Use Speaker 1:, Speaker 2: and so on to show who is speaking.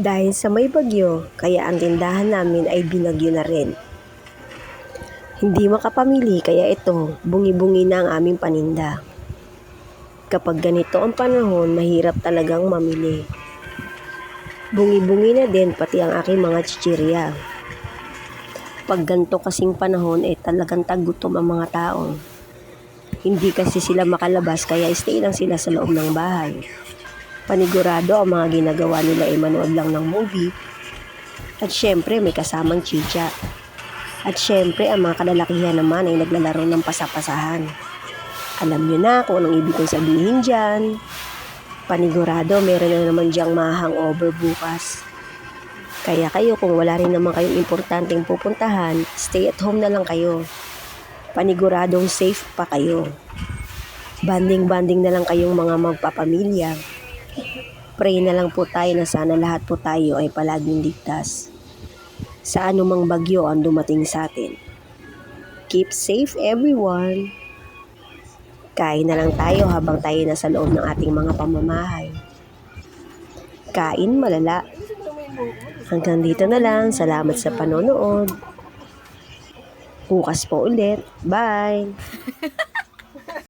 Speaker 1: Dahil sa may bagyo, kaya ang tindahan namin ay binagyo na rin. Hindi makapamili kaya ito, bungi-bungi na ang aming paninda. Kapag ganito ang panahon, mahirap talagang mamili. Bungi-bungi na din pati ang aking mga chichirya. Pag ganito kasing panahon, eh talagang tagutom ang mga tao. Hindi kasi sila makalabas kaya stay lang sila sa loob ng bahay. Panigurado ang mga ginagawa nila ay manood lang ng movie. At syempre may kasamang chicha. At syempre ang mga kalalakihan naman ay naglalaro ng pasapasahan. Alam nyo na kung anong ibig kong sabihin dyan. Panigurado meron na naman dyang mahang over bukas. Kaya kayo kung wala rin naman kayong importanteng pupuntahan, stay at home na lang kayo. Paniguradong safe pa kayo. Banding-banding na lang kayong mga magpapamilya. Pray na lang po tayo na sana lahat po tayo ay palaging ligtas. Sa anumang bagyo ang dumating sa atin. Keep safe everyone. Kain na lang tayo habang tayo nasa loob ng ating mga pamamahay. Kain malala. Hanggang dito na lang. Salamat sa panonood. Bukas po ulit. Bye!